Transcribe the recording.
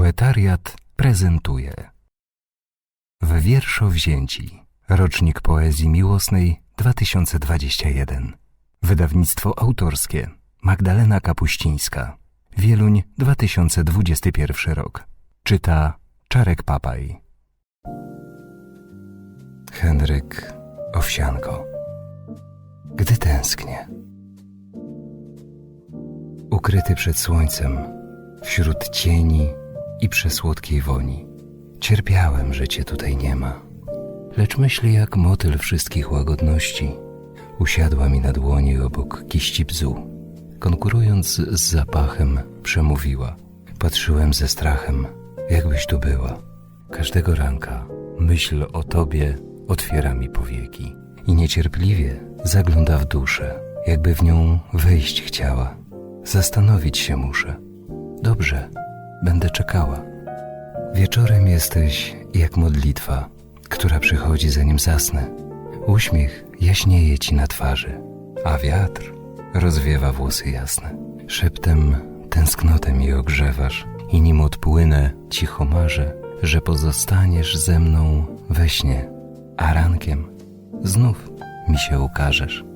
Poetariat prezentuje. W wierszowzięci. Rocznik Poezji Miłosnej 2021 Wydawnictwo autorskie. Magdalena Kapuścińska. Wieluń 2021 rok. Czyta Czarek Papaj. Henryk Owsianko. Gdy tęsknię. Ukryty przed słońcem Wśród cieni i przesłodkiej woni. Cierpiałem, że cię tutaj nie ma. Lecz myśli jak motyl wszystkich łagodności Usiadła mi na dłoni obok kiści bzu Konkurując z zapachem przemówiła. Patrzyłem ze strachem, jakbyś tu była. Każdego ranka myśl o tobie otwiera mi powieki. I niecierpliwie zagląda w duszę Jakby w nią wejść chciała. Zastanowić się muszę. Dobrze, będę czekała. Wieczorem jesteś jak modlitwa, która przychodzi zanim zasnę. Uśmiech jaśnieje ci na twarzy, a wiatr rozwiewa włosy jasne. Szeptem tęsknotę mi ogrzewasz i nim odpłynę cicho marzę, że pozostaniesz ze mną we śnie, a rankiem znów mi się ukażesz.